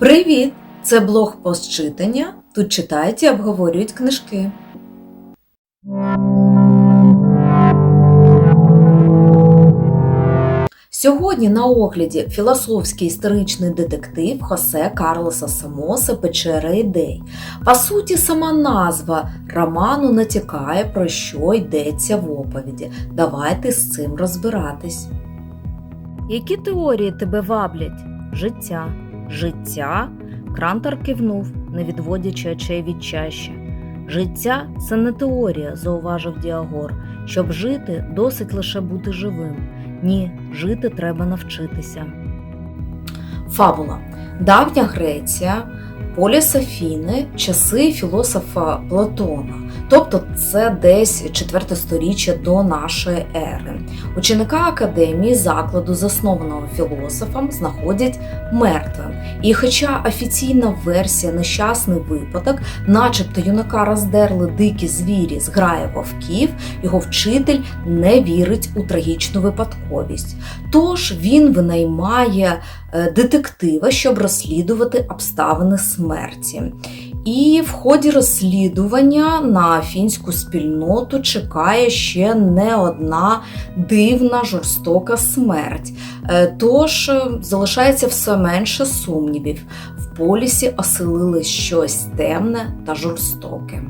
Привіт! Це блог постчитання. Тут читають і обговорюють книжки. Сьогодні на огляді філософський історичний детектив Хосе Карлоса Самоса Печера ідей. По суті, сама назва роману натякає, про що йдеться в оповіді. Давайте з цим розбиратись. Які теорії тебе ваблять? Життя. Життя? Крантор кивнув, не відводячи очей від чаші. Життя це не теорія, зауважив Діагор. Щоб жити, досить лише бути живим. Ні, жити треба навчитися. Фабула. Давня Греція, поліс Афіни, часи філософа Платона. Тобто це десь четверте сторіччя до нашої ери. Ученика академії закладу, заснованого філософом, знаходять мертвим. І хоча офіційна версія нещасний випадок, начебто юнака роздерли дикі звірі з грає вовків, його вчитель не вірить у трагічну випадковість. Тож він винаймає е, детектива, щоб розслідувати обставини смерті. І в ході розслідування на фінську спільноту чекає ще не одна дивна жорстока смерть. Е, Тож е, залишається все менше сумнівів. В полісі оселили щось темне та жорстоке.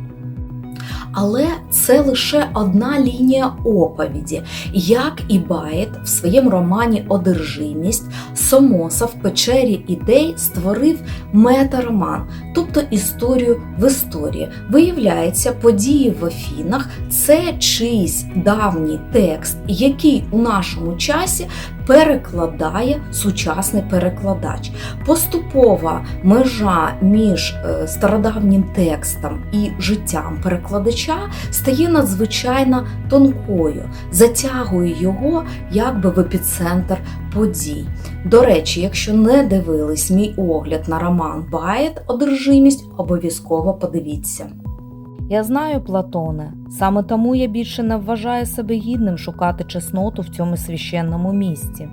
Але це лише одна лінія оповіді. Як і Байт в своєму романі Одержимість Сомоса в печері ідей створив метароман, тобто історію в історії. Виявляється, події в Афінах це чийсь давній текст, який у нашому часі перекладає сучасний перекладач. Поступова межа між е, стародавнім текстом і життям перекладача стає надзвичайно тонкою, затягує його якби в епіцентр подій. До речі, якщо не дивились мій огляд на роман Байет Одержимість, обов'язково подивіться. Я знаю, Платоне, саме тому я більше не вважаю себе гідним шукати чесноту в цьому священному місці.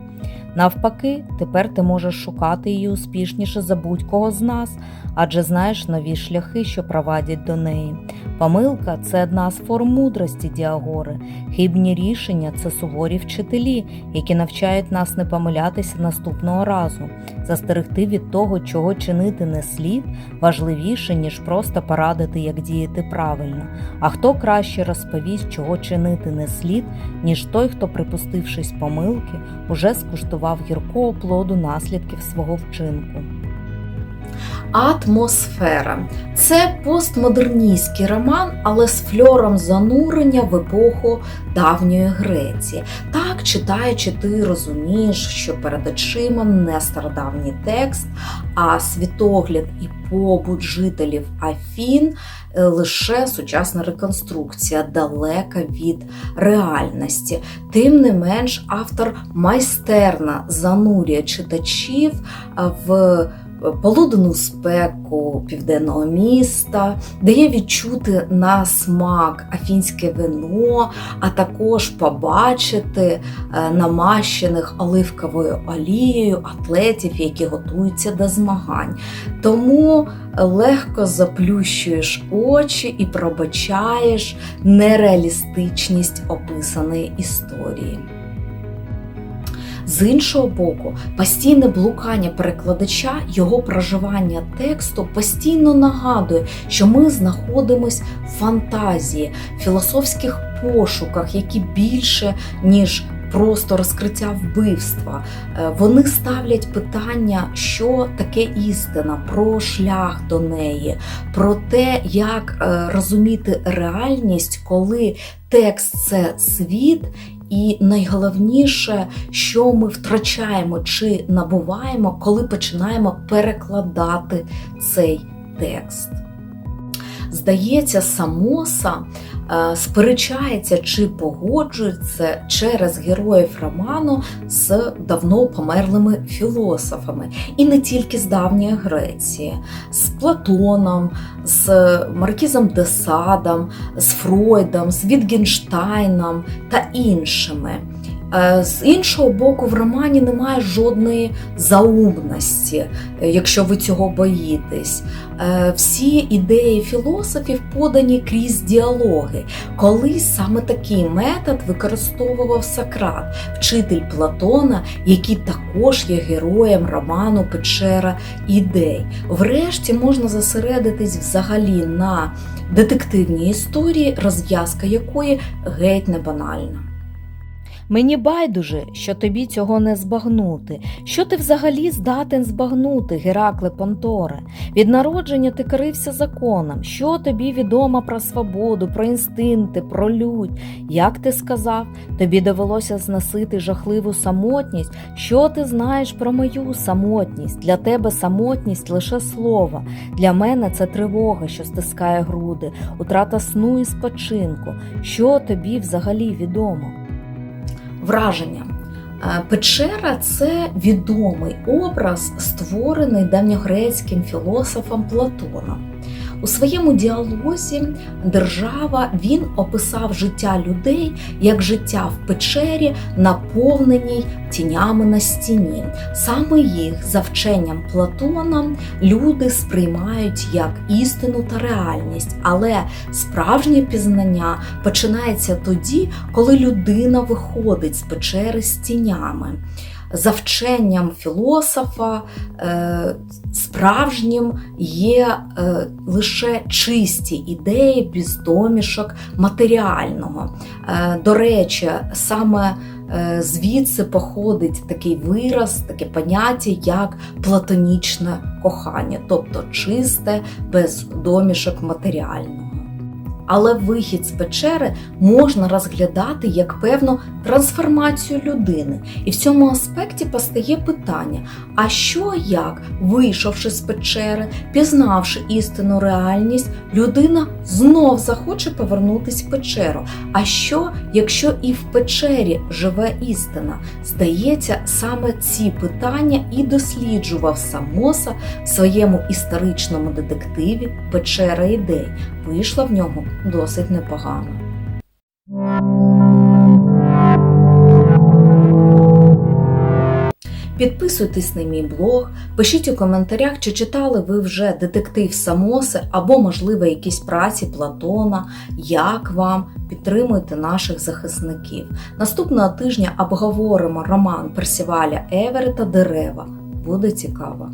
Навпаки, тепер ти можеш шукати її успішніше за будь-кого з нас, адже знаєш нові шляхи, що провадять до неї. Помилка це одна з форм мудрості Діагори. Хибні рішення це суворі вчителі, які навчають нас не помилятися наступного разу. Застерегти від того, чого чинити не слід, важливіше, ніж просто порадити, як діяти правильно. А хто краще розповість, чого чинити не слід, ніж той, хто, припустившись помилки, уже скуштував гіркого плоду наслідків свого вчинку. Атмосфера це постмодерністський роман, але з фльором занурення в епоху давньої Греції. Так, читаючи, ти розумієш, що перед очима не стародавній текст, а світогляд і побут жителів Афін е, лише сучасна реконструкція, далека від реальності. Тим не менш, автор майстерно занурює читачів в полуденну спеку південного міста, дає відчути на смак афінське вино, а також побачити е, намащених оливковою олією атлетів, які готуються до змагань. Тому легко заплющуєш очі і пробачаєш нереалістичність описаної історії. З іншого боку, постійне блукання перекладача, його проживання тексту постійно нагадує, що ми знаходимось в фантазії, філософських пошуках, які більше ніж просто розкриття вбивства. Е, Вони ставлять питання, що таке істина, про шлях до неї, про те, як е, розуміти реальність, коли текст це світ. І найголовніше, що ми втрачаємо чи набуваємо, коли починаємо перекладати цей текст. Здається, Самоса сперечається чи погоджується через героїв роману з давно померлими філософами, і не тільки з давньої Греції, з Платоном, з Маркізом де Садом, з Фройдом, з Вітгенштайном та іншими. Е, З іншого боку, в романі немає жодної заумності, е, якщо ви цього боїтесь. Е, Всі ідеї філософів подані крізь діалоги. Колись саме такий метод використовував Сократ, вчитель Платона, який також є героєм роману Печера ідей. Врешті можна зосередитись взагалі на детективній історії, розв'язка якої геть не банальна. Мені байдуже, що тобі цього не збагнути. Що ти взагалі здатен збагнути, Геракле Понторе? Від народження ти керився законом. Що тобі відомо про свободу, про інстинкти, про лють? Як ти сказав, тобі довелося зносити жахливу самотність. Що ти знаєш про мою самотність? Для тебе самотність лише слово. Для мене це тривога, що стискає груди, утрата сну і спочинку. Що тобі взагалі відомо? Враження. Е, Печера це відомий образ, створений давньогрецьким філософом Платоном. У своєму діалозі держава він описав життя людей як життя в печері, наповненій тінями на стіні. Саме їх, за вченням Платона, люди сприймають як істину та реальність, але справжнє пізнання починається тоді, коли людина виходить з печери з тінями. За вченням філософа, е, справжнім є е, лише чисті ідеї без домішок матеріального. Е, До речі, саме звідси походить такий вираз, таке поняття, як платонічне кохання, тобто чисте, без домішок матеріального. Але вихід з печери можна розглядати як певну трансформацію людини. І в цьому аспекті постає питання: а що як, вийшовши з печери, пізнавши істинну реальність, людина знов захоче повернутись в печеру? А що, якщо і в печері живе істина? Здається, саме ці питання і досліджував Самоса в своєму історичному детективі Печера ідей. Вийшла в нього досить непогано. Підписуйтесь на мій блог, пишіть у коментарях, чи читали ви вже детектив Самоси або, можливо, якісь праці Платона. Як вам підтримуйте наших захисників. Наступного тижня обговоримо роман Персіваля Еверета Дерева. Буде цікаво.